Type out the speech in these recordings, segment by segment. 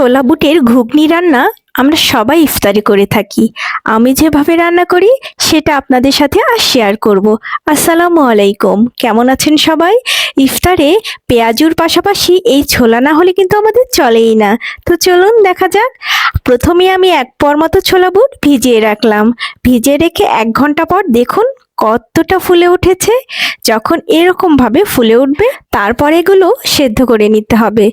ছোলা বুটের ঘুগনি রান্না আমরা সবাই ইফতারি করে থাকি। আমি যেভাবে রান্না করি, সেটা আপনাদের সাথে আর শেয়ার করব। আসসালামু আলাইকুম। কেমন আছেন সবাই? ইফতারে পেঁয়াজুর পাশাপাশি এই ছোলা না হলে কিন্তু আমাদের চলেই না। তো চলুন দেখা যাক। প্রথমে আমি এক পর মতো ছোলা বুট ভিজিয়ে রাখলাম। ভিজিয়ে রেখে এক ঘণ্টা পর দেখুন কতটা ফুলে উঠেছে, যখন এরকম ভাবে ফুলে উঠবে, তারপর এগুলো সেদ্ধ করে নিতে হবে।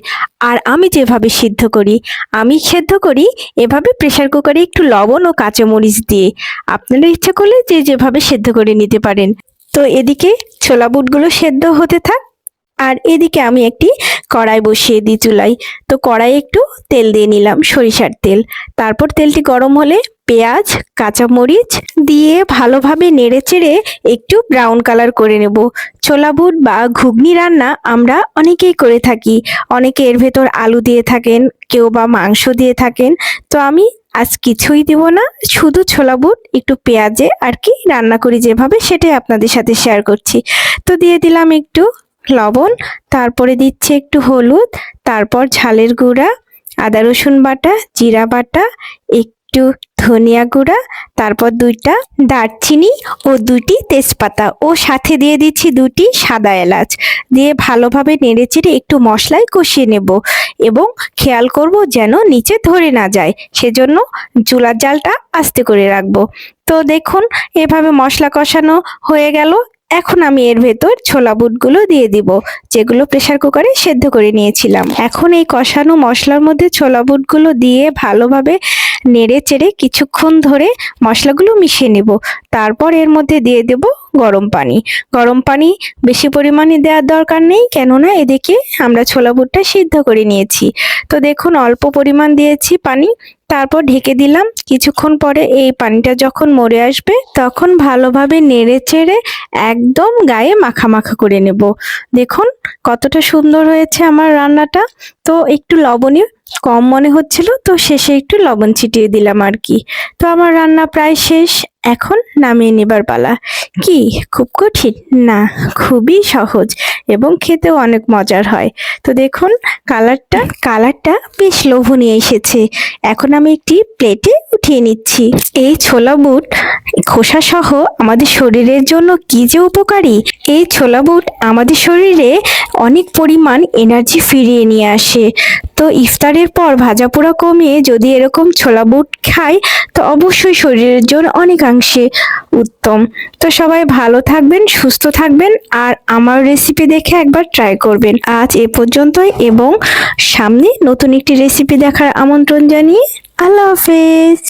আর আমি যেভাবে সিদ্ধ করি, আমি সেদ্ধ করি এভাবে প্রেশার কুকারে একটু লবণ ও কাঁচামরিচ দিয়ে। আপনারা ইচ্ছা করলে যে যেভাবে সেদ্ধ করে নিতে পারেন। তো এদিকে ছোলা বুটগুলো সেদ্ধ হতে থাক। আর এদিকে আমি একটি কড়াই বসিয়ে দিই চুলাই তো কড়াই একটু তেল দিয়ে নিলাম সরিষার তেল। তারপর তেলটি গরম হলে পেঁয়াজ, কাঁচামরিচ দিয়ে ভালোভাবে নেড়ে চেড়ে একটু ব্রাউন কালার করে নেব। ছোলা বুট বা ঘুগনি রান্না আমরা অনেকেই করে থাকি। অনেকে এর ভেতর আলু দিয়ে থাকেন, কেউ বা মাংস দিয়ে থাকেন। তো আমি আজ কিছুই দেব না, শুধু ছোলা বুট, একটু পেঁয়াজে আর কি রান্না করি যেভাবে সেটাই আপনাদের সাথে শেয়ার করছি। তো দিয়ে দিলাম একটু লবণ, তারপরে দিচ্ছি একটু হলুদ, তারপর ঝালের গুঁড়া, আদা রসুন বাটা, জিরা বাটা, একটু ধনিয়া গুঁড়া, তারপর দুইটা দারচিনি ও দুটি তেজপাতা ও সাথে দিয়ে দিচ্ছি দুটি সাদা এলাচ। দিয়ে ভালোভাবে নেড়েচেড়ে একটু মশলায় কষিয়ে নেব এবং খেয়াল করব যেন নিচে ধরে না যায়, সেজন্য চুলার জালটা আস্তে করে রাখব। তো দেখুন, এভাবে মশলা কষানো হয়ে গেল। এখন আমি এর ভেতর ছোলা বুটগুলো দিয়ে দিব, যেগুলো প্রেশার কুকারে সেদ্ধ করে নিয়েছিলাম। এখন এই কষানো মশলার মধ্যে ছোলা বুটগুলো দিয়ে ভালোভাবে নেড়ে চেড়ে কিছুক্ষণ ধরে মশলাগুলো মিশিয়ে নেব। তারপর এর মধ্যে দিয়ে দেব গরম পানি। গরম পানি বেশি পরিমাণে দেওয়ার দরকার নেই, কেননা এদিকে আমরা ছোলা বুটটা সিদ্ধ করে নিয়েছি। তো দেখুন, অল্প পরিমাণ দিয়েছি পানি, তারপর ঢেকে দিলাম। কিছুক্ষণ পরে এই পানিটা যখন মরে আসবে, তখন ভালোভাবে নেড়ে চেড়ে একদম গায়ে মাখা মাখা করে নেব। দেখুন, কতটা সুন্দর হয়েছে আমার রান্নাটা। তো একটু লবণীয়, কম মনে হচ্ছিল, তো শেষে একটু লবণ ছিটিয়ে দিলাম আর কি। তো আমার রান্না প্রায় শেষ। এখন নামিয়ে নেবার পালা। কি, খুব কঠিন? না, খুবই সহজ এবং খেতেও অনেক মজার হয়। তো দেখুন, কালারটা কালারটা বেশ লোভনীয় এসেছে। এখন আমি একটি প্লেটে উঠিয়ে নিচ্ছি। এই ছোলা বুট খোসা সহ আমাদের শরীরের জন্য কি যে উপকারী, এই ছোলা বুট আমাদের শরীরে অনেক পরিমাণ এনার্জি ফিরিয়ে নিয়ে আসে। তো ইফতারের পর ভাজা পোড়া কমিয়ে যদি এরকম ছোলা বুট খাই, তো অবশ্যই শরীরের জন্য অনেকাংশে উত্তম। তো সবাই ভালো থাকবেন, সুস্থ থাকবেন আর আমার রেসিপি দেখে একবার ট্রাই করবেন। আজ এ পর্যন্তই এবং সামনে নতুন একটি রেসিপি দেখার আমন্ত্রণ জানিয়ে আল্লাহ হাফেজ।